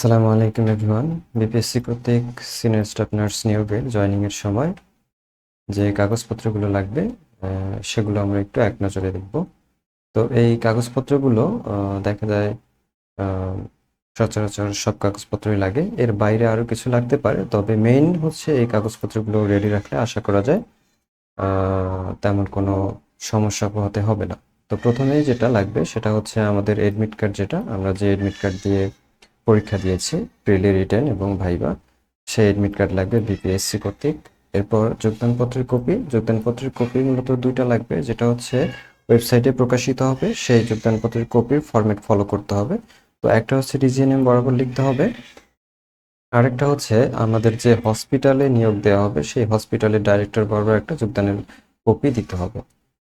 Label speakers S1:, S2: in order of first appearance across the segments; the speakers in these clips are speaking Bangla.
S1: আসসালামু আলাইকুম এভরিওয়ান বিপিএসসি কর্তৃক সিনিয়র স্টাফ নার্স নিয়োগের জয়েনিংয়ের সময় যে কাগজপত্রগুলো লাগবে সেগুলো আমরা একটু এক নজরে দেখব। তো এই কাগজপত্রগুলো দেখা যায় সচরাচর সব কাগজপত্রই লাগে। এর বাইরে আরও কিছু লাগতে পারে, তবে মেইন হচ্ছে এই কাগজপত্রগুলো রেডি রাখলে আশা করা যায় তেমন কোনো সমস্যা পোহাতে হবে না। তো প্রথমেই যেটা লাগবে সেটা হচ্ছে আমাদের এডমিট কার্ড যেটা। আমরা যে এডমিট কার্ড দিয়ে পরীক্ষা দিয়েছি প্রিলি রিটেন এবং ভাইবা সেই এডমিট কার্ড লাগবে বিপিএসসি কর্তৃক। এরপর যোগদানপত্রের কপি যোগদানপত্রের কপি মূলত দুইটা লাগবে। যেটা হচ্ছে ওয়েবসাইটে প্রকাশিত হবে। সেই যোগদানপত্রের কপির ফরম্যাট ফলো করতে হবে। তো একটা হচ্ছে ডিজিএনএম বরাবর লিখতে হবে। আরেকটা হচ্ছে আমাদের যে হসপিটালে নিয়োগ দেওয়া হবে, সেই হসপিটালের ডাইরেক্টর বরাবর একটা যোগদানের কপি দিতে হবে।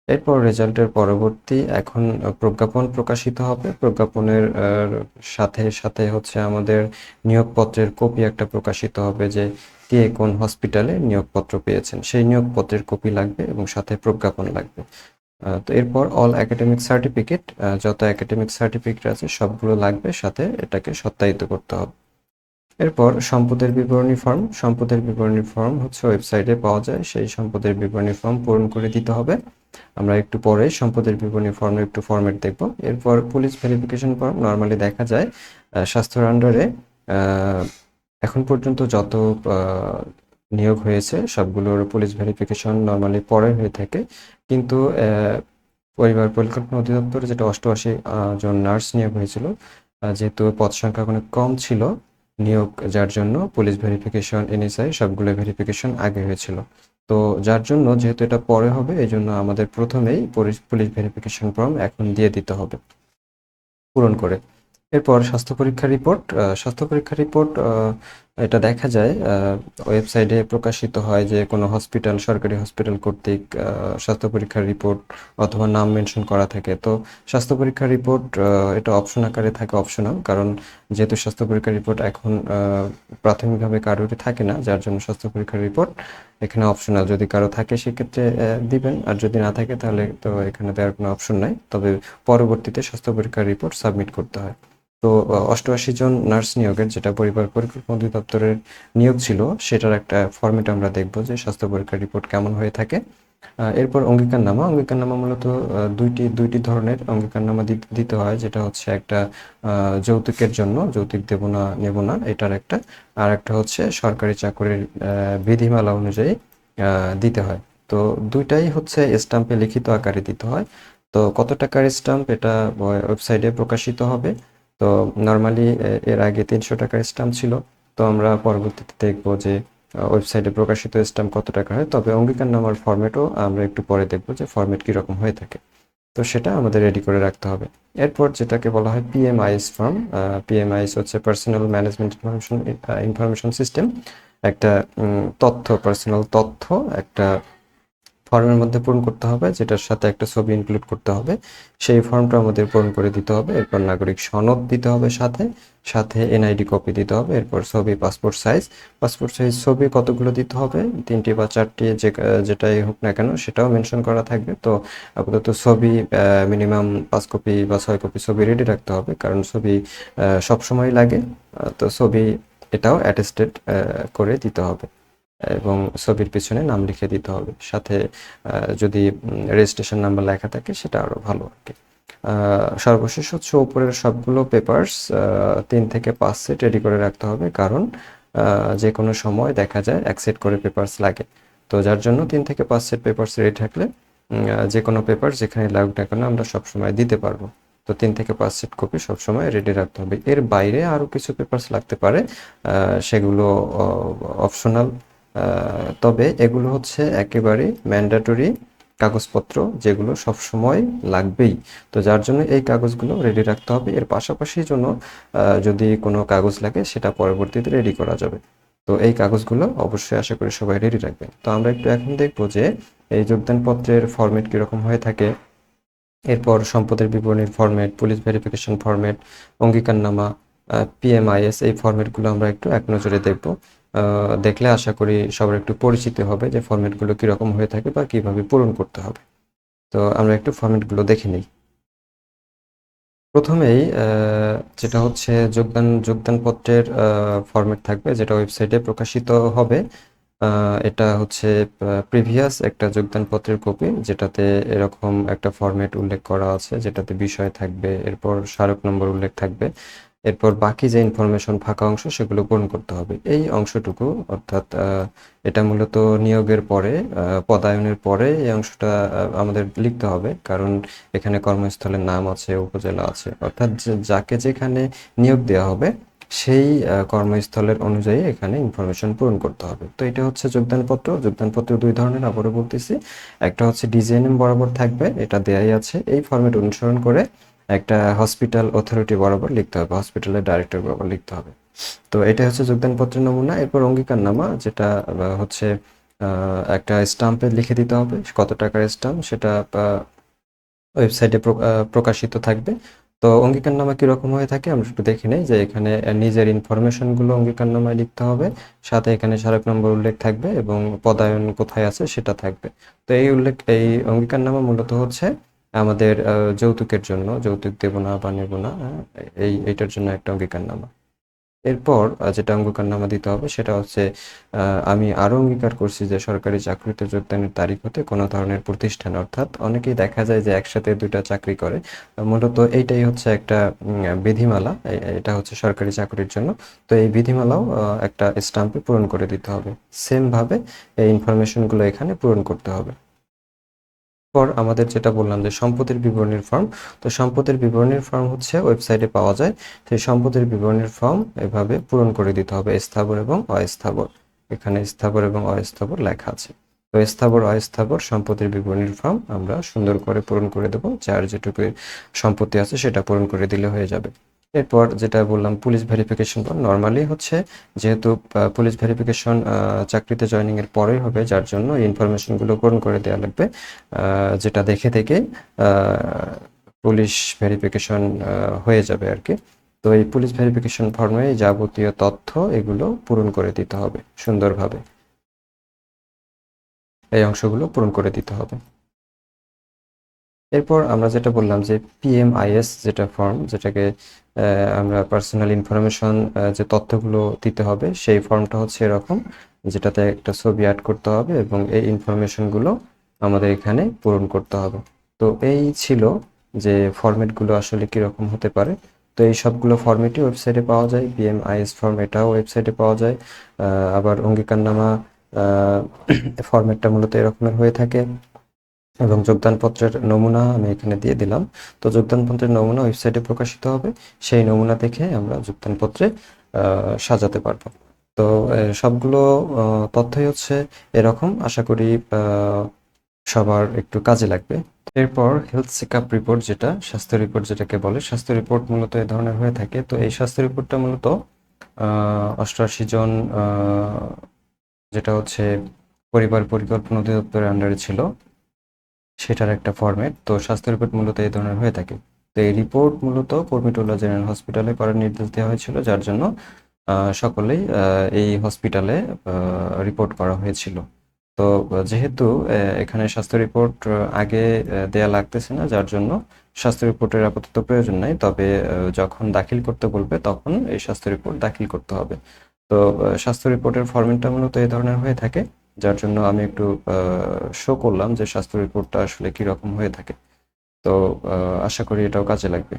S1: এরপর রেজাল্টের পরবর্তী এখন প্রজ্ঞাপন প্রকাশিত হবে। প্রজ্ঞাপনের সাথে সাথে হচ্ছে আমাদের নিয়োগপত্রের কপি একটা প্রকাশিত হবে যে কে কোন হসপিটালে নিয়োগপত্র পেয়েছেন। সেই নিয়োগপত্রের কপি লাগবে এবং সাথে প্রজ্ঞাপন লাগবে। তো এরপর অল একাডেমিক সার্টিফিকেট যত একাডেমিক সার্টিফিকেট আছে সবগুলো লাগবে, সাথে এটাকে সত্যায়িত করতে হবে। এরপর সম্পদের বিবরণী ফর্ম সম্পদের বিবরণী ফর্ম হচ্ছে ওয়েবসাইটে পাওয়া যায়। সেই সম্পদের বিবরণী ফর্ম পূরণ করে দিতে হবে। আমরা একটু পরে সম্পদের বিবরণী ফর্মের একটু ফরম্যাট দেখব। এরপর পুলিশ ভেরিফিকেশন ফর্ম নর্মালি দেখা যায় স্বাস্থ্যের আন্ডারে এখন পর্যন্ত যত নিয়োগ হয়েছে, সবগুলোর পুলিশ ভেরিফিকেশন নর্মালি পরে হয়ে থাকে। কিন্তু পরিবার পরিকল্পনা অধিদপ্তরে যেটা অষ্টআশি জন নার্স নিয়োগ হয়েছিল যেহেতু পদ সংখ্যা অনেক কম ছিল নিয়োগ, যার জন্য পুলিশ ভেরিফিকেশন এনএসআই সবগুলো ভেরিফিকেশন আগে হয়েছিল। তো যার জন্য যেহেতু এটা পরে হবে, এই জন্য আমাদের প্রথমেই পুলিশ ভেরিফিকেশন ফর্ম এখন দিয়ে দিতে হবে, পূরণ করে। এরপর স্বাস্থ্য পরীক্ষার রিপোর্ট স্বাস্থ্য পরীক্ষার রিপোর্ট এটা দেখা যায় ওয়েবসাইটে প্রকাশিত হয় যে কোনো হসপিটাল, সরকারি হসপিটাল কর্তৃক স্বাস্থ্য পরীক্ষার রিপোর্ট অথবা নাম মেনশন করা থাকে। তো স্বাস্থ্য পরীক্ষার রিপোর্ট এটা অপশন আকারে থাকে অপশনাল, কারণ যেহেতু স্বাস্থ্য পরীক্ষার রিপোর্ট এখন প্রাথমিকভাবে কারোরই থাকে না, যার জন্য স্বাস্থ্য পরীক্ষার রিপোর্ট এখানে অপশনাল। যদি কারও থাকে সেক্ষেত্রে দিবেন, আর যদি না থাকে তাহলে তো এখানে দেওয়ার কোনো অপশন নাই। তবে পরবর্তীতে স্বাস্থ্য পরীক্ষার রিপোর্ট সাবমিট করতে হয়। তো অষ্টআশি জন নার্স নিয়োগের যেটা পরিবার পরিকল্পনা অধিদপ্তরের নিয়োগ ছিল, সেটার একটা ফর্মেট আমরা দেখব যে স্বাস্থ্য পরীক্ষার রিপোর্ট কেমন হয়ে থাকে। এরপর অঙ্গীকারনামা। অঙ্গীকারনামা মূলত দুইটি দুইটি ধরনের অঙ্গীকারনামা দিতে হয়। যেটা হচ্ছে একটা যৌতুকের জন্য, যৌতুক দেব না, নেব না, এটার একটা। আর একটা হচ্ছে সরকারি চাকরির বিধিমালা অনুযায়ী দিতে হয়। তো দুইটাই হচ্ছে স্টাম্পে লিখিত আকারে দিতে হয়। তো কত টাকার স্টাম্প? এটা ওয়েবসাইটে প্রকাশিত হবে। তো নর্মালি এর আগে তিনশো টাকার স্টাম্প ছিল। তো আমরা পরবর্তীতে দেখব যে ওয়েবসাইটে প্রকাশিত স্ট্যাম্প কত টাকা হয়। তবে অঙ্গীকারনামার ফরম্যাটও আমরা একটু পরে দেখব যে ফরম্যাট কীরকম হয়ে থাকে। তো সেটা আমাদের রেডি করে রাখতে হবে। এরপর যেটাকে বলা হয় পিএমআইএস ফর্ম পিএমআইএস হচ্ছে personal management information information system একটা তথ্য পার্সোনাল তথ্য, একটা ফর্মের মধ্যে পূরণ করতে হবে, যেটার সাথে একটা ছবি ইনক্লুড করতে হবে। সেই ফর্মটা আমাদের পূরণ করে দিতে হবে। এরপর নাগরিক সনদ দিতে হবে সাথে সাথে এনআইডি কপি দিতে হবে। এরপর ছবি পাসপোর্ট সাইজ পাসপোর্ট সাইজ ছবি কতগুলো দিতে হবে? তিনটি বা চারটি যে, যেটাই হোক না কেন, সেটাও মেনশন করা থাকবে। তো আপাতত ছবি মিনিমাম পাঁচ কপি বা ছয় কপি ছবি রেডি রাখতে হবে, কারণ ছবি সব সময় লাগে। তো ছবি এটাও অ্যাটেস্টেড করে দিতে হবে। এবং ছবির পিছনে নাম লিখে দিতে হবে। সাথে যদি রেজিস্ট্রেশন নাম্বার লেখা থাকে, সেটা আরও ভালো আর কি। সর্বশেষ হচ্ছে উপরের সবগুলো পেপার্স তিন থেকে পাঁচ সেট রেডি করে রাখতে হবে। কারণ যে কোনো সময় দেখা যায় এক সেট করে পেপার্স লাগে। তো যার জন্য তিন থেকে পাঁচ সেট পেপার্স রেডি থাকলে যে কোনো পেপার যেখানে লাগুক না কেন আমরা সবসময় দিতে পারব। তো তিন থেকে পাঁচ সেট কপি সবসময় রেডি রাখতে হবে। এর বাইরে আরও কিছু পেপার্স লাগতে পারে সেগুলো অপশনাল তবে এগুলো হচ্ছে একেবারে ম্যান্ডেটরি কাগজপত্র যেগুলো সব সময় লাগবেই। তো যার জন্য এই কাগজগুলো রেডি রাখতে হবে। এর পাশাপাশি জন্য যদি কোনো কাগজ লাগে, সেটা পরবর্তীতে রেডি করা যাবে। তো এই কাগজগুলো অবশ্যই আশা করি সবাই রেডি রাখবেন। তো আমরা একটু এখন দেখব যে এই যোগদান পত্রের ফরম্যাট কীরকম হয়ে থাকে। এরপর সম্পদের বিবরণীর ফরম্যাট পুলিশ ভেরিফিকেশন ফরম্যাট অঙ্গীকারনামা পিএমআইএস এই ফরম্যাটগুলো আমরা একটু এক নজরে দেখব। দেখলে আশা করি সবার একটু পরিচিত হবে যে ফরম্যাটগুলো কীরকম হয়ে থাকে বা কীভাবে পূরণ করতে হবে। তো আমরা একটু ফরম্যাটগুলো দেখে নিই। প্রথমেই যেটা হচ্ছে যোগদান, যোগদানপত্রের ফরম্যাট থাকবে যেটা ওয়েবসাইটে প্রকাশিত হবে। এটা হচ্ছে প্রিভিয়াস একটা যোগদানপত্রের কপি যেটাতে এরকম একটা ফরম্যাট উল্লেখ করা আছে, যেটাতে বিষয় থাকবে, এরপর স্মারক নম্বর উল্লেখ থাকবে। এরপর বাকি যে ইনফরমেশন ফাঁকা অংশ সেগুলো পূরণ করতে হবে। এই অংশটুকু, অর্থাৎ এটা মূলত নিয়োগের পরে পদায়নের পরে এই অংশটা আমাদের লিখতে হবে। কারণ এখানে কর্মস্থলের নাম আছে, উপজেলা আছে। অর্থাৎ যাকে যেখানে নিয়োগ দেওয়া হবে, সেই কর্মস্থলের অনুযায়ী এখানে ইনফরমেশন পূরণ করতে হবে। তো এটা হচ্ছে যোগদানপত্র। যোগদানপত্র দুই ধরনের আবারও বলতেছি। একটা হচ্ছে ডিজিএনএম বরাবর থাকবে, এটা দেয়াই আছে। এই ফরম্যাট অনুসরণ করে একটা হসপিটাল অথরিটি বরাবর লিখতে হবে হসপিটালের ডাইরেক্টর বরাবর লিখতে হবে। তো এটা হচ্ছে যোগদানপত্রের নমুনা, এরপর অঙ্গীকারনামা, যেটা হচ্ছে একটা স্টাম্পে লিখে দিতে হবে, কত টাকার স্টাম্প সেটা ওয়েবসাইটে প্রকাশিত থাকবে। তো অঙ্গীকারনামা কীরকম হয়ে থাকে আমরা একটু দেখে নেই, যে এখানে নিজের ইনফরমেশনগুলো অঙ্গীকারনামায় লিখতে হবে, সাথে এখানে স্মারক নম্বর উল্লেখ থাকবে এবং পদায়ন কোথায় আছে সেটা থাকবে। তো এই উল্লেখ, এই অঙ্গীকারনামা মূলত হচ্ছে আমাদের যৌতুকের জন্য, যৌতুক দেব না বা নেব না এই, এইটার জন্য একটা অঙ্গীকারনামা। এরপর যেটা অঙ্গীকারনামা দিতে হবে সেটা হচ্ছে আমি আরও অঙ্গীকার করছি যে সরকারি চাকরিতে যোগদানের তারিখ হতে কোনো ধরনের প্রতিষ্ঠান, অর্থাৎ অনেকেই দেখা যায় যে একসাথে দুইটা চাকরি করে। মূলত এইটাই হচ্ছে একটা বিধিমালা এটা হচ্ছে সরকারি চাকরির জন্য। তো এই বিধিমালাও একটা স্টাম্পে পূরণ করে দিতে হবে। সেমভাবে এই ইনফরমেশনগুলো এখানে পূরণ করতে হবে। পর আমাদের যেটা বললাম যে সম্পদের বিবরণীর ফর্ম তো সম্পদের বিবরণীর ফর্ম হচ্ছে ওয়েবসাইটে পাওয়া যায়। সেই সম্পদের বিবরণীর ফর্ম এভাবে পূরণ করে দিতে হবে, স্থাবর এবং অস্থাবর। এখানে স্থাবর এবং অস্থাবর লেখা আছে। তো স্থাবর, অস্থাবর সম্পদের বিবরণীর ফর্ম আমরা সুন্দর করে পূরণ করে দেবো। যার যেটুকু সম্পত্তি আছে সেটা পূরণ করে দিলে হয়ে যাবে। এরপর যেটা বললাম, পুলিশ ভেরিফিকেশন নর্মালি হচ্ছে যেহেতু পুলিশ ভেরিফিকেশন চাকরিতে জয়েনিং এর পরেই হবে, যার জন্য এই ইনফরমেশনগুলো পূরণ করে দেওয়া লাগবে। যেটা দেখে থেকে পুলিশ ভেরিফিকেশন হয়ে যাবে আর কি। তো এই পুলিশ ভেরিফিকেশন ফর্মে যাবতীয় তথ্য এগুলো পূরণ করে দিতে হবে সুন্দরভাবে। এই অংশগুলো পূরণ করে দিতে হবে। এরপর আমরা যেটা বললাম যে পিএমআইএস যেটা ফর্ম যেটাকে আমরা পার্সোনাল ইনফরমেশন যে তথ্যগুলো দিতে হবে, সেই ফর্মটা হচ্ছে এরকম, যেটাতে একটা ছবি অ্যাড করতে হবে এবং এই ইনফরমেশনগুলো আমাদের এখানে পূরণ করতে হবে। তো এই ছিল যে ফরম্যাটগুলো আসলে কীরকম হতে পারে। তো এই সবগুলো ফরম্যাটই ওয়েবসাইটে পাওয়া যায় পিএমআইএস ফর্ম এটাও ওয়েবসাইটে পাওয়া যায়। আবার অঙ্গীকারনামা ফরম্যাটটা মূলত এরকমের হয়ে থাকে। এবং যোগদানপত্রের নমুনা আমি এখানে দিয়ে দিলাম। তো যোগদানপত্রের নমুনা ওয়েবসাইটে প্রকাশিত হবে, সেই নমুনা দেখে আমরা যোগদানপত্রে সাজাতে পারব। তো সবগুলো তথ্যই হচ্ছে এরকম। আশা করি সবার একটু কাজে লাগবে। এরপর হেলথ চেকআপ রিপোর্ট যেটা, স্বাস্থ্য রিপোর্ট যেটাকে বলে, স্বাস্থ্য রিপোর্ট মূলত এই ধরনের হয়ে থাকে। তো এই স্বাস্থ্য রিপোর্টটা মূলত অষ্টআশি জন যেটা হচ্ছে পরিবার পরিকল্পনা অধিদপ্তরের আন্ডারে ছিল। সেটার একটা ফরম্যাট তো স্বাস্থ্য রিপোর্ট মূলত এই ধরনের হয়ে থাকে। তো এই রিপোর্ট মূলত কর্মিটোলা জেনারেল হসপিটালে করার নির্দেশ দেওয়া হয়েছিল, যার জন্য সকলেই এই হসপিটালে রিপোর্ট করা হয়েছিল। তো, যেহেতু এখানে স্বাস্থ্য রিপোর্ট আগে দেয়া লাগতেছে না, যার জন্য স্বাস্থ্য রিপোর্টের আপাতত প্রয়োজন নাই। তবে যখন দাখিল করতে বলবে, তখন এই স্বাস্থ্য রিপোর্ট দাখিল করতে হবে। তো স্বাস্থ্য রিপোর্টের ফরম্যাটটা মূলত এই ধরনের হয়ে থাকে। যার জন্য আমি একটু শো করলাম যে স্বাস্থ্য রিপোর্টটা আসলে কি রকম হয়ে থাকে। তো আশা করি এটাও কাজে লাগবে।